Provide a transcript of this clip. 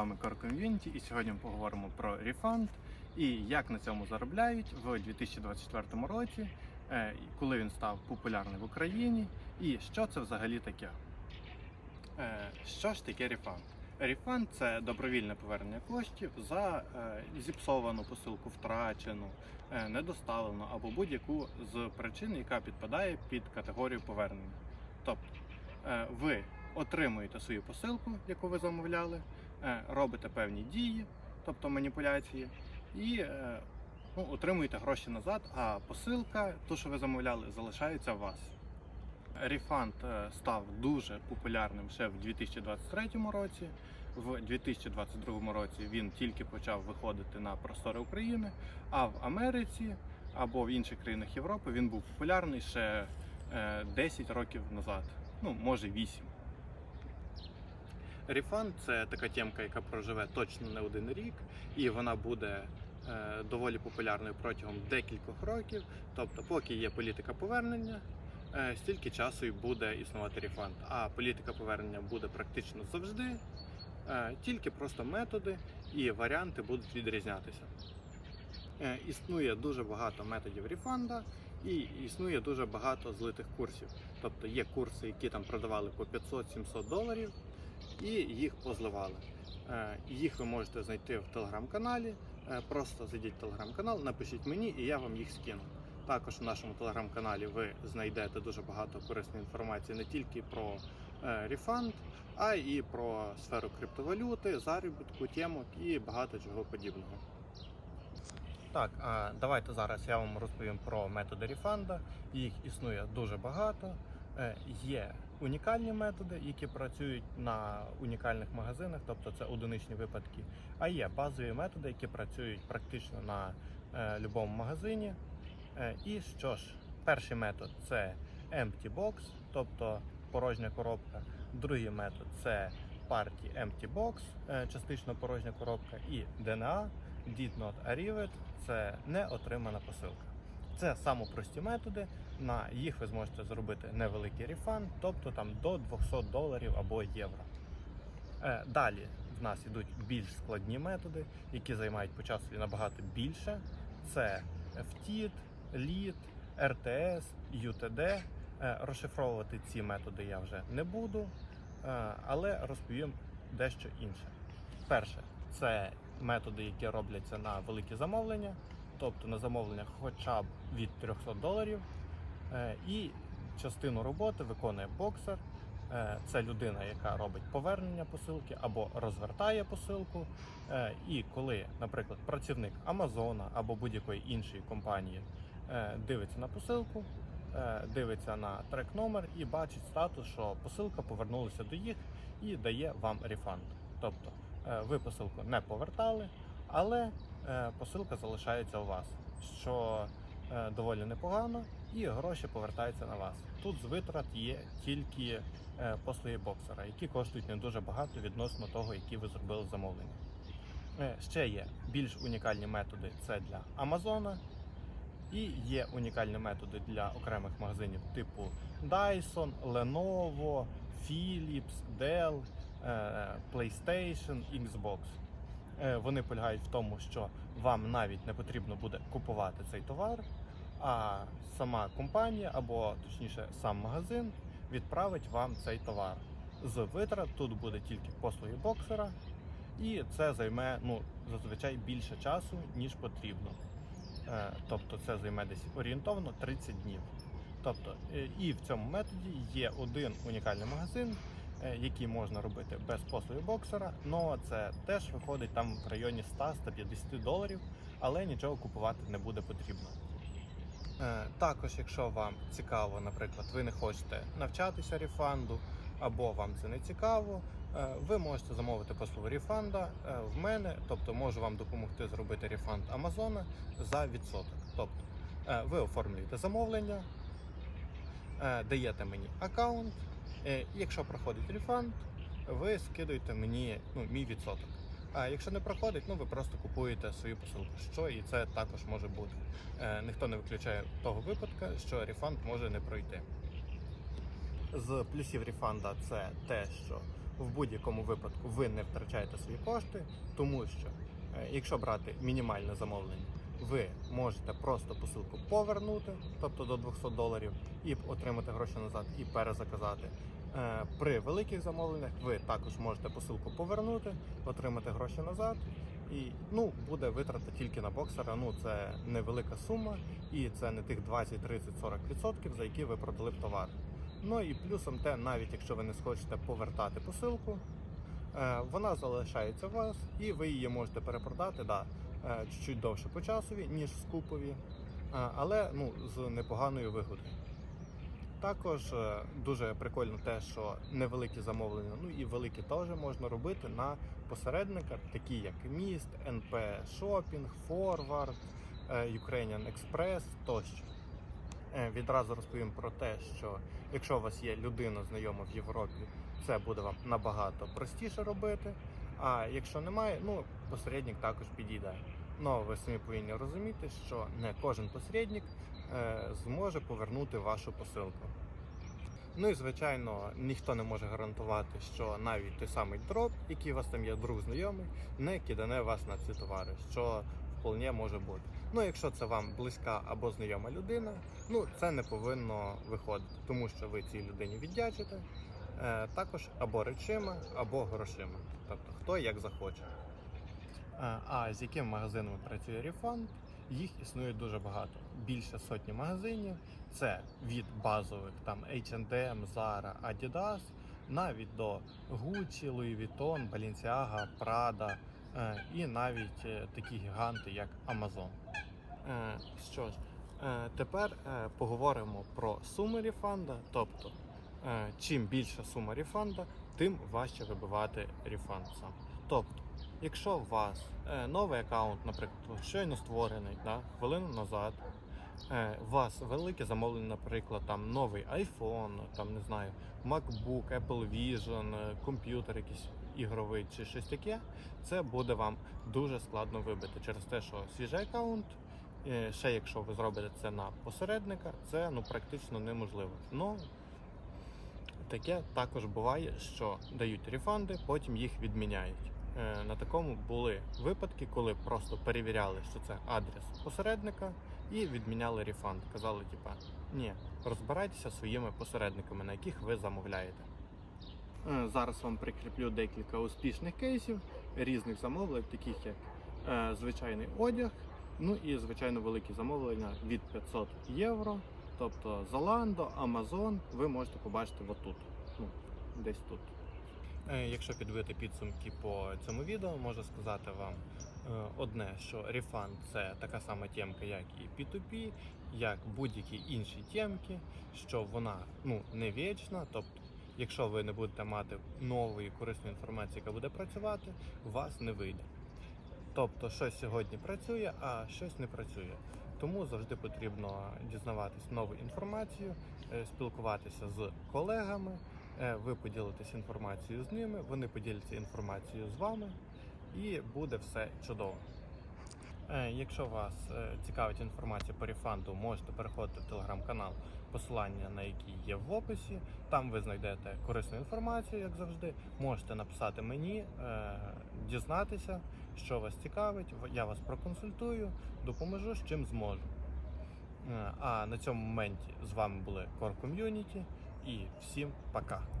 вами Core Community і сьогодні ми поговоримо про Refund і як на цьому заробляють в 2024 році, е, коли він став популярний в Україні, і що це взагалі таке. Е, Що ж таке Refund? Refund – це добровільне повернення коштів за е, зіпсовану посилку, втрачену, недоставлену або будь-яку з причин, яка підпадає під категорію повернення. Тобто ви отримуєте свою посилку, яку ви замовляли, е, робите певні дії, тобто маніпуляції, і е, ну, отримуєте гроші назад, а посилка, ту, що ви замовляли, залишається у вас. Refund е, став дуже популярним ще в 2023 році. В 2022 році він тільки почав виходити на простори України, а в Америці або в інших країнах Європи він був популярний ще е, 10 років назад, ну може 8. Refund – це така тємка, яка проживе точно не один рік, і вона буде е, доволі популярною протягом декількох років. Тобто, поки є політика повернення, е, стільки часу і буде існувати рефанд. А політика повернення буде практично завжди, е, тільки просто методи і варіанти будуть відрізнятися. Існує дуже багато методів рефанда і існує дуже багато злитих курсів. Тобто є курси, які там продавали по 500-700 доларів, і їх позливали. Е, Їх ви можете знайти в телеграм-каналі. Е, Просто зайдіть в телеграм-канал, напишіть мені, і я вам їх скину. Також в нашому телеграм-каналі ви знайдете дуже багато корисної інформації не тільки про е, рефанд, а й про сферу криптовалюти, заробітку, тємок і багато чого подібного. Так, давайте зараз я вам розповім про методи рефанда. Їх існує дуже багато. Є унікальні методи, які працюють на унікальних магазинах, тобто це одиничні випадки. А є базові методи, які працюють практично на е, будь-якому магазині. Е, І що ж, перший метод це empty box, тобто порожня коробка. Другий метод це party empty box, е, частично порожня коробка, і DNA did not arrived – це не отримана посилка. Це самопрості методи. На їх ви зможете зробити невеликий рефанд, тобто там до 200 доларів або євро. Е, Далі в нас йдуть більш складні методи, які займають по часу набагато більше. Це FTID, LEAD, RTS, UTD. Розшифровувати ці методи я вже не буду, е, але розповім дещо інше. Перше, це методи, які робляться на великі замовлення, тобто на замовлення хоча б від 300 доларів. Е, І частину роботи виконує боксер. Е, Це людина, яка робить повернення посилки або розвертає посилку. Е, І коли, наприклад, працівник Амазона або будь-якої іншої компанії дивиться на посилку, дивиться на трек номер і бачить статус, що посилка повернулася до їх і дає вам рефанд. Тобто ви посилку не повертали, але посилка залишається у вас, що е, доволі непогано, і гроші повертаються на вас. Тут з витрат є тільки е, послуги боксера, які коштують не дуже багато відносно того, які ви зробили замовлення. Е, Ще є більш унікальні методи це для Амазона. І є унікальні методи для окремих магазинів типу Dyson, Lenovo, Philips, Dell, е, PlayStation, Xbox. Е, Вони полягають в тому, що вам навіть не потрібно буде купувати цей товар, а сама компанія або точніше сам магазин відправить вам цей товар. З витрат тут буде тільки послуги боксера, і це займе ну, зазвичай більше часу, ніж потрібно. Е, Тобто це займе десь орієнтовно 30 днів. Тобто, е, і в цьому методі є один унікальний магазин, е, який можна робити без послуги боксера. але це теж виходить там в районі 100-150 доларів, але нічого купувати не буде потрібно. Е, Також, якщо вам цікаво, наприклад, ви не хочете навчатися рефанду, або вам це не цікаво, е, ви можете замовити послугу рефанда в мене, тобто можу вам допомогти зробити рефанд Амазона за відсоток. Тобто ви оформлюєте замовлення, даєте мені аккаунт, і якщо проходить рефанд, ви скидуєте мені ну, мій відсоток. А якщо не проходить, ну ви просто купуєте свою посилку. Що і це також може бути. Е, ніхто не виключає того випадку, що рефанд може не пройти. З плюсів рефанда це те, що в будь-якому випадку ви не втрачаєте свої кошти, тому що е, якщо брати мінімальне замовлення, ви можете просто посилку повернути, тобто до 200 доларів, і отримати гроші назад і перезаказати. Е, При великих замовленнях ви також можете посилку повернути, отримати гроші назад. І ну буде витрата тільки на боксера. Ну це невелика сума, і це не тих 20, 30, 40 відсотків, за які ви продали б товар. Ну і плюсом те, навіть якщо ви не схочете повертати посилку, е, вона залишається у вас, і ви її можете перепродати да, чуть-чуть довше по часові, ніж скупові, е, але ну, з непоганою вигодою. Також е, дуже прикольно те, що невеликі замовлення, ну і великі теж можна робити на посередниках, такі як Міст, НП Forward, е, Ukrainian Express тощо. Е, Відразу розповім про те, що якщо у вас є людина знайома в Європі, це буде вам набагато простіше робити. А якщо немає, ну посередник також підійде. Ну ви самі повинні розуміти, що не кожен посередник е, зможе повернути вашу посилку. Ну і звичайно, ніхто не може гарантувати, що навіть той самий дроп, який у вас там є друг знайомий, не кидане вас на ці товари, що вполне може бути. Ну, якщо це вам близька або знайома людина, ну це не повинно виходити, тому що ви цій людині віддячите е, також або речима, або грошима. Тобто хто як захоче. А з яким магазином працює Refund? Їх існує дуже багато. Більше сотні магазинів. Це від базових там H&M, Zara, Adidas, навіть до Gucci, Louis Vuitton, Balenciaga, Prada е, і навіть е, такі гіганти, як Amazon. Е, Що ж, тепер поговоримо про суми рефанда. Тобто, чим більша сума рефанда, тим важче вибивати рефанд сам. Тобто, якщо у вас е, новий аккаунт, наприклад, щойно створений да, хвилину назад, е, у вас велике замовлення, наприклад, там новий iPhone, там не знаю, MacBook, Apple Vision, е, комп'ютер якийсь ігровий чи щось таке, це буде вам дуже складно вибити через те, що свіжий аккаунт. е, Ще якщо ви зробите це на посередника, це ну практично неможливо. Ну таке також буває, що дають рефанди, потім їх відміняють. Е, На такому були випадки, коли просто перевіряли, що це адрес посередника, і відміняли рефанд. Казали, типа, ні, розбирайтеся своїми посередниками, на яких ви замовляєте. Е, Зараз вам прикріплю декілька успішних кейсів різних замовлень, таких як е, звичайний одяг, ну і звичайно великі замовлення від 500 євро. Тобто Zalando, Amazon ви можете побачити отут, ну, десь тут. Е, Якщо підбити підсумки по цьому відео, можу сказати вам е, одне, що Refund це така сама темка, як і P2P, як будь-які інші темки, що вона ну, не вічна. Тобто, якщо ви не будете мати нової корисної інформації, яка буде працювати, у вас не вийде. Тобто, щось сьогодні працює, а щось не працює. Тому завжди потрібно дізнаватись нову інформацію, е, спілкуватися з колегами. Е, Ви поділитесь інформацією з ними, вони поділяться інформацією з вами, і буде все чудово. Е, Якщо вас е, цікавить інформація по рефанду, можете переходити в телеграм-канал, посилання на який є в описі. Там ви знайдете корисну інформацію, як завжди. Можете написати мені, дізнатися, що вас цікавить. Я вас проконсультую, допоможу з чим зможу. А на цьому моменті з вами були Core Community і всім пока.